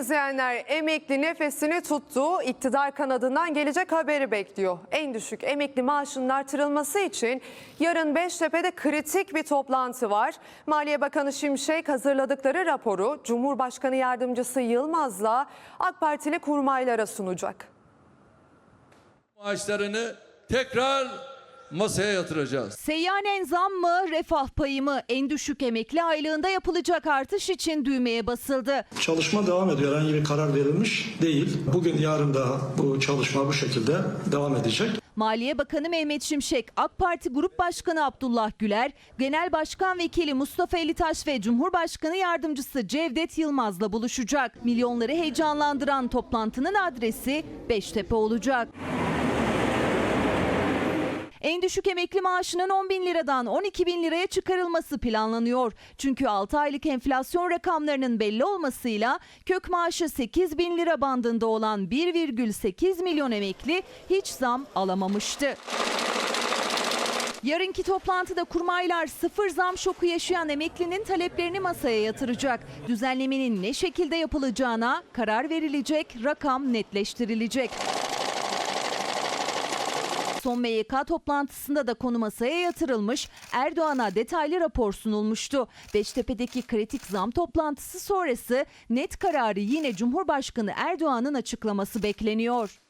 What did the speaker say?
izleyenler emekli nefesini tuttu. İktidar kanadından gelecek haberi bekliyor. En düşük emekli maaşının artırılması için yarın Beştepe'de kritik bir toplantı var. Maliye Bakanı Şimşek hazırladıkları raporu Cumhurbaşkanı Yardımcısı Yılmaz'la AK Partili kurmaylara sunacak. maaşlarını tekrar masaya yatıracağız. Seyyanen zam mı, refah payı mı? En düşük emekli aylığında yapılacak artış için düğmeye basıldı. Çalışma devam ediyor. Herhangi bir karar verilmiş değil. Bugün yarın da bu çalışma bu şekilde devam edecek. Maliye Bakanı Mehmet Şimşek, AK Parti Grup Başkanı Abdullah Güler, Genel Başkan Vekili Mustafa Elitaş ve Cumhurbaşkanı Yardımcısı Cevdet Yılmaz'la buluşacak. Milyonları heyecanlandıran toplantının adresi Beştepe olacak. En düşük emekli maaşının 10 bin liradan 12 bin liraya çıkarılması planlanıyor. Çünkü 6 aylık enflasyon rakamlarının belli olmasıyla kök maaşı 8 bin lira bandında olan 1,8 milyon emekli hiç zam alamamıştı. Yarınki toplantıda kurmaylar sıfır zam şoku yaşayan emeklinin taleplerini masaya yatıracak. Düzenlemenin ne şekilde yapılacağına karar verilecek, rakam netleştirilecek. Son MYK toplantısında da konu masaya yatırılmış, Erdoğan'a detaylı rapor sunulmuştu. Beştepe'deki kritik zam toplantısı sonrası net kararı yine Cumhurbaşkanı Erdoğan'ın açıklaması bekleniyor.